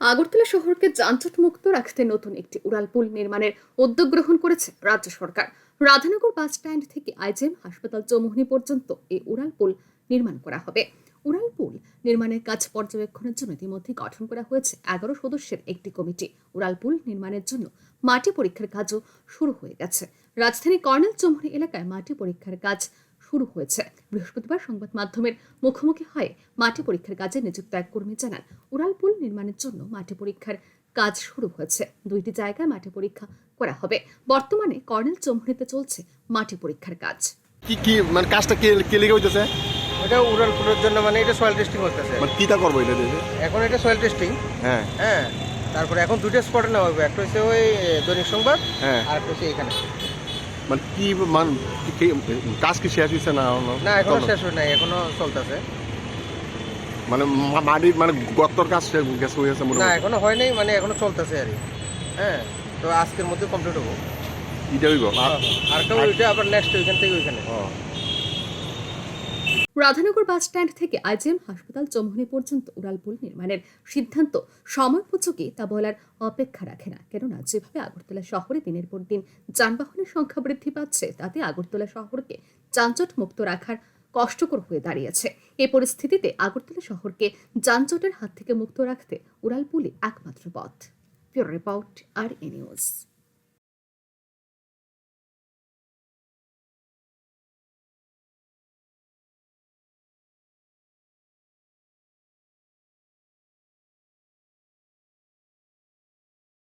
আগরতলা শহরকে যানজট মুক্ত রাখতে নতুন একটি উড়ালপুল নির্মাণের উদ্যোগ গ্রহণ করেছে রাজ্য সরকার। রাধানগর বাস স্ট্যান্ড থেকে আইজেম হাসপাতাল চৌমুহনী পর্যন্ত এই উড়ালপুল নির্মাণ করা হবে। উড়ালপুল নির্মাণের কাজ পর্যবেক্ষণের জন্য ইতিমধ্যে গঠন করা হয়েছে এগারো সদস্যের একটি কমিটি। উড়ালপুল নির্মাণের জন্য মাটি পরীক্ষার কাজও শুরু হয়ে গেছে। রাজধানী কর্নেল চৌমুহনী এলাকায় মাটি পরীক্ষার কাজ শুরু হয়েছে। বৃহস্পতিবার সংবাদ মাধ্যমের মুখোমুখি হয়ে মাটি পরীক্ষার কাজে নিযুক্ত এক কর্মী জানান উড়ালপুল নির্মাণের জন্য মাটি পরীক্ষার কাজ শুরু হয়েছে। দুইটি জায়গায় মাটি পরীক্ষা করা হবে। বর্তমানে কর্নেল চৌমুহনীতে চলছে মাটি পরীক্ষার কাজ। কি কি মানে কাজটা কে কে লেগে হইতেছে এটা উড়ালপুরের জন্য মানে এটা সয়েল টেস্টিং করতেছে। মানে কিটা করব এটা এখন এটা সয়েল টেস্টিং হ্যাঁ। হ্যাঁ তারপরে এখন দুটো স্পটে নেওয়া হবে। একটা হচ্ছে ওই দৈনিক সংবাদ হ্যাঁ। আর একটা হচ্ছে এখানে। মানে কি মান কাজ কি শেষ হয়েছে না না এখনও। শেষ হয় নাই এখনও চলতেছে। মানে মাটি মাটির মানে গত্তর কাজ শেষ গেছে হয়েছে না এখনও হয় নাই মানে এখনও চলতেছে আর হ্যাঁ তো আজকের মধ্যে কমপ্লিট হব। এটা হইব? আর একটা ওইটা আবার নেক্সট ওইখান থেকে ওইখানে। রাধানগর বাস স্ট্যান্ড থেকে আইজিএম হাসপাতাল চৌমুহনী পর্যন্ত উড়ালপুল নির্মাণের সিদ্ধান্ত সময়োপযোগী তা বলার অপেক্ষা রাখে না। কেননা যেভাবে আগরতলা শহরে দিনের পর দিন যানবাহনের সংখ্যা বৃদ্ধি পাচ্ছে, তাতে আগরতলা শহরকে যানজট মুক্ত রাখার কষ্টকর হয়ে দাঁড়িয়েছে। এ পরিস্থিতিতে আগরতলা শহরকে যানজটের হাত থেকে মুক্ত রাখতে উড়ালপুলই একমাত্র পথ। Report R A news.